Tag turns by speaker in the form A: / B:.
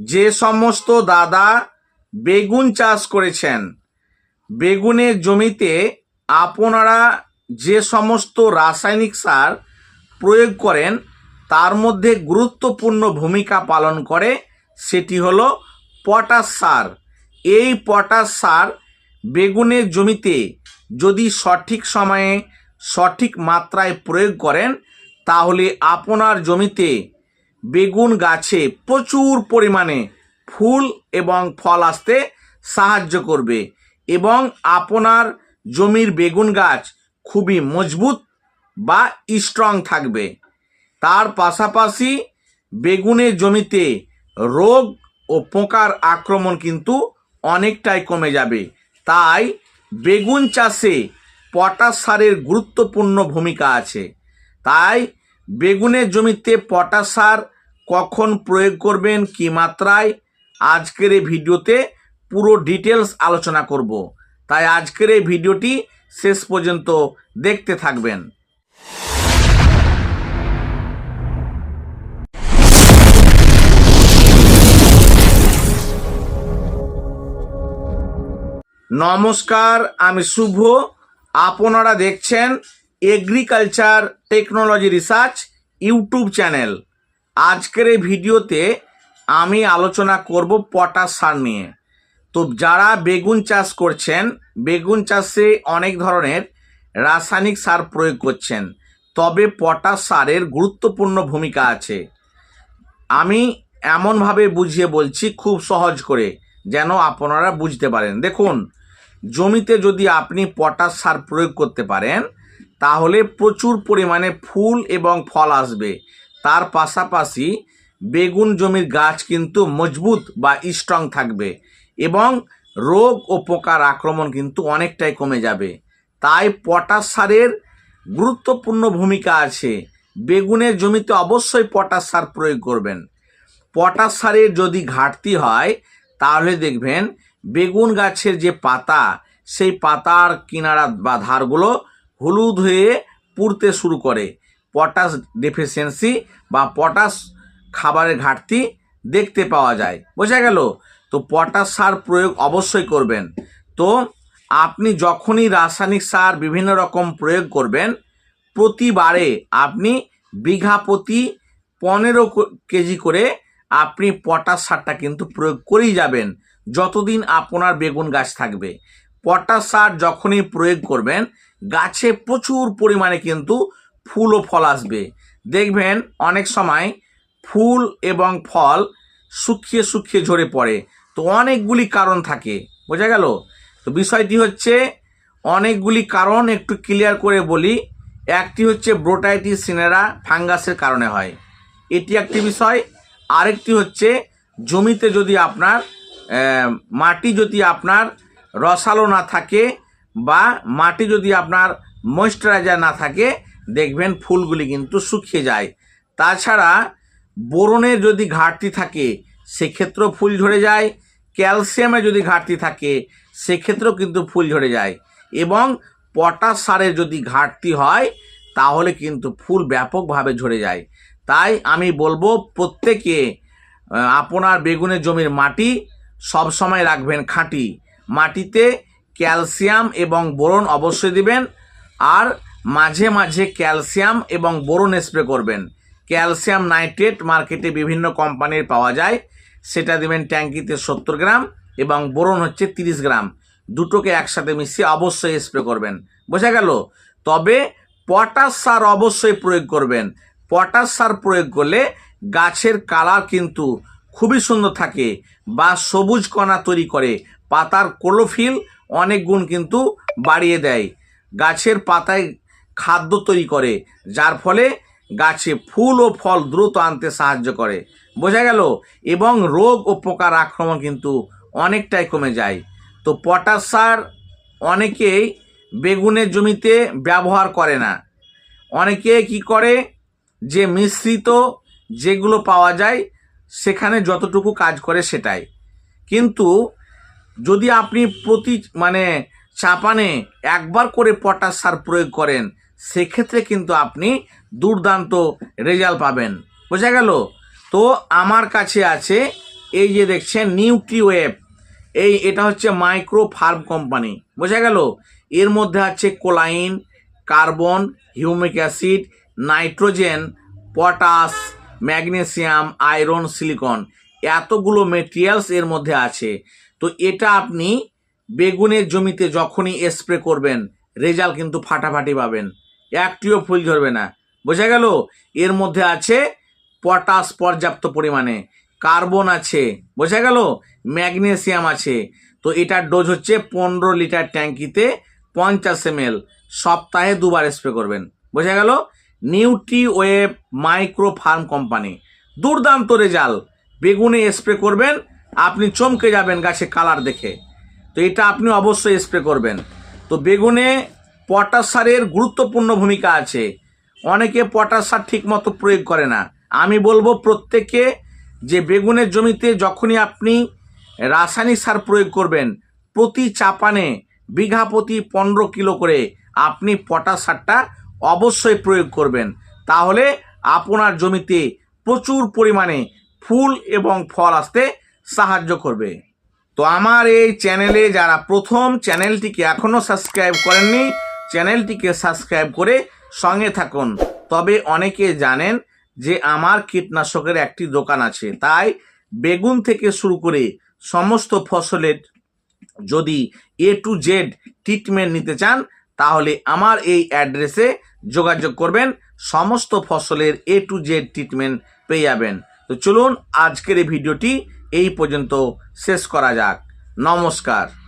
A: যে সমস্ত দাদা বেগুন চাষ করেছেন, বেগুনের জমিতে আপনারা যে সমস্ত রাসায়নিক সার প্রয়োগ করেন, তার মধ্যে গুরুত্বপূর্ণ ভূমিকা পালন করে, সেটি হলো পটাশ সার। এই পটাশ সার বেগুনের জমিতে যদি সঠিক সময়ে সঠিক মাত্রায় প্রয়োগ করেন, তাহলে আপনার জমিতে বেগুন গাছে প্রচুর পরিমাণে ফুল এবং ফল আসতে সাহায্য করবে এবং আপনার জমির বেগুন গাছ খুবই মজবুত বা স্ট্রং থাকবে। তার পাশাপাশি বেগুনের জমিতে রোগ ও পোকার আক্রমণ কিন্তু অনেকটাই কমে যাবে। তাই বেগুন চাষে পটাশ সারের গুরুত্বপূর্ণ ভূমিকা আছে। তাই বেগুনের জমিতে পটাশ সার কখন প্রয়োগ করবেন কী মাত্রায়? আজকের এই ভিডিওতে পুরো ডিটেলস আলোচনা করব। তাই আজকের এই ভিডিওটি শেষ পর্যন্ত দেখতে থাকবেন। নমস্কার, আমি শুভ। আপনারা দেখছেন agriculture technology research YouTube channel আজকের এই ভিডিওতে আমি আলোচনা করব পটাশ সার নিয়ে। তো যারা বেগুন চাষ করছেন, বেগুন চাষে অনেক ধরনের রাসায়নিক সার প্রয়োগ করছেন, তবে পটাশ সারের গুরুত্বপূর্ণ ভূমিকা আছে। আমি এমনভাবে বুঝিয়ে বলছি, খুব সহজ করে, যেন আপনারা বুঝতে পারেন। দেখুন, জমিতে যদি আপনি পটাশ সার প্রয়োগ করতে পারেন তাহলে প্রচুর পরিমাণে ফুল এবং ফল আসবে। তার পাশাপাশি বেগুন জমির গাছ কিন্তু মজবুত বা স্ট্রং থাকবে এবং রোগ ও পোকার আক্রমণ কিন্তু অনেকটাই কমে যাবে। তাই পটাশ সারের গুরুত্বপূর্ণ ভূমিকা আছে। বেগুনের জমিতে অবশ্যই পটাশ সার প্রয়োগ করবেন। পটাশ সারের যদি ঘাটতি হয়, তাহলে দেখবেন বেগুন গাছের যে পাতা, সেই পাতার কিনারা বা ধারগুলো হলুদ হয়ে পুড়তে শুরু করে। পটাশ ডেফিসিয়েন্সি বা পটাশ খাবারের ঘাটতি দেখতে পাওয়া যায়। বোঝা গেল? তো পটাশ সার প্রয়োগ অবশ্যই করবেন। তো আপনি যখনই রাসায়নিক সার বিভিন্ন রকম প্রয়োগ করবেন, প্রতিবারে আপনি বিঘা প্রতি পনেরো কেজি করে আপনি পটাশ সারটা কিন্তু প্রয়োগ করেই যাবেন, যতদিন আপনার বেগুন গাছ থাকবে। পটাশ সার যখনই প্রয়োগ করবেন গাছে প্রচুর পরিমাণে কিন্তু ফুল ও ফল আসবে। দেখবেন অনেক সময় ফুল এবং ফল শুকিয়ে শুকিয়ে ঝরে পড়ে। তো অনেকগুলি কারণ থাকে, বোঝা গেল? তো বিষয়টি হচ্ছে অনেকগুলি কারণ একটু ক্লিয়ার করে বলি। একটি হচ্ছে ব্রোটাইটিস সিনেরা ফাঙ্গাসের কারণে হয়। এটি একটি বিষয়। আরেকটি হচ্ছে জমিতে যদি আপনার মাটি যদি আপনার রসালো না থাকে বা মাটি যদি আপনার ময়েশ্চারাইজার না থাকে, দেখবেন ফুলগুলি কিন্তু শুকিয়ে যায়। তাছাড়া বোরনের যদি ঘাটতি থাকে, সেক্ষেত্রেও ফুল ঝরে যায়। ক্যালসিয়ামে যদি ঘাটতি থাকে, সেক্ষেত্রেও কিন্তু ফুল ঝরে যায়। এবং পটাশ সারের যদি ঘাটতি হয়, তাহলে কিন্তু ফুল ব্যাপকভাবে ঝরে যায়। তাই আমি বলব, প্রত্যেকে আপনার বেগুনের জমির মাটি সব সময় রাখবেন খাঁটি। মাটিতে ক্যালসিয়াম এবং বোরন অবশ্যই দিবেন, আর মাঝে মাঝে ক্যালসিয়াম এবং বোরন স্প্রে করবেন। ক্যালসিয়াম নাইট্রেট মার্কেটে বিভিন্ন কোম্পানির পাওয়া যায়। সেটা দেবেন ট্যাঙ্কিতে সত্তর গ্রাম এবং বোরন হচ্ছে তিরিশ গ্রাম। দুটোকে একসাথে মিশিয়ে অবশ্যই স্প্রে করবেন। বোঝা গেল? তবে পটাশ সার অবশ্যই প্রয়োগ করবেন। পটাশ সার প্রয়োগ করলে গাছের কালার কিন্তু খুবই সুন্দর থাকে বা সবুজ কণা তৈরি করে পাতার ক্লোরোফিল অনেক গুণ কিন্তু বাড়িয়ে দেয়। গাছের পাতায় খাদ্য তৈরি করে, যার ফলে গাছে ফুল ও ফল দ্রুত আনতে সাহায্য করে। বোঝা গেল? এবং রোগ ও পোকার আক্রমণ কিন্তু অনেকটাই কমে যায়। তো পটাশ সার অনেকেই বেগুনের জমিতে ব্যবহার করে না। অনেকে কি করে? যে মিশ্রিত যেগুলো পাওয়া যায়, সেখানে যতটুকু কাজ করে সেটাই। কিন্তু যদি আপনি প্রতি মানে চাপানে একবার করে পটাশ সার প্রয়োগ করেন, সেক্ষেত্রে কিন্তু আপনি দুর্দান্ত রেজাল্ট পাবেন। বোঝা গেল? তো আমার কাছে আছে এই যে দেখছেন নিউট্রিওয়েভ। এই, এটা হচ্ছে মাইক্রো ফার্ম কোম্পানি। বোঝা গেল? এর মধ্যে আছে choline, carbon, humic acid, nitrogen, potash, magnesium, iron, silicon. এতগুলো মেটেরিয়ালস এর মধ্যে আছে। তো এটা আপনি বেগুনের জমিতে যখনই স্প্রে করবেন, রেজাল্ট কিন্তু ফাটাফাটি পাবেন। একটিও ফুল ধরবে না। বোঝা গেল? এর মধ্যে আছে পটাশ পর্যাপ্ত পরিমাণে। কার্বন আছে। বোঝা গেল? ম্যাগনেসিয়াম আছে। তো এটার ডোজ হচ্ছে পনেরো লিটার ট্যাঙ্কিতে পঞ্চাশ এম সপ্তাহে দুবার স্প্রে করবেন। বোঝা গেল? Nutri web micro farm company দুর্দান্ত রেজাল্ট। বেগুনে স্প্রে করবেন আপনি চমকে যাবেন গাছে কালার দেখে। তো এটা আপনি অবশ্যই স্প্রে করবেন। তো বেগুনে পটাশ সারের গুরুত্বপূর্ণ ভূমিকা আছে। অনেকে পটাশ সার ঠিকমতো প্রয়োগ করে না। আমি বলব প্রত্যেকে যে বেগুনের জমিতে যখনই আপনি রাসায়নিক সার প্রয়োগ করবেন, প্রতি চাপানে বিঘা প্রতি পনেরো কিলো করে আপনি পটাশ সারটা অবশ্যই প্রয়োগ করবেন। তাহলে আপনার জমিতে প্রচুর পরিমাণে ফুল এবং ফল আসতে সাহায্য করবে। তো আমার এই চ্যানেলে যারা প্রথম, চ্যানেলটিকে এখনও সাবস্ক্রাইব করেননি, চ্যানেলটিকে সাবস্ক্রাইব করে সঙ্গে থাকুন। তবে অনেকে জানেন যে আমার কীটনাশকের একটি দোকান আছে। তাই বেগুন থেকে শুরু করে সমস্ত ফসলের যদি এ টু জেড ট্রিটমেন্ট নিতে চান, তাহলে আমার এই অ্যাড্রেসে যোগাযোগ করবেন। সমস্ত ফসলের এ টু জেড ট্রিটমেন্ট পেয়ে যাবেন। তো চলুন আজকের এই ভিডিওটি এই পর্যন্ত শেষ করা যাক। নমস্কার।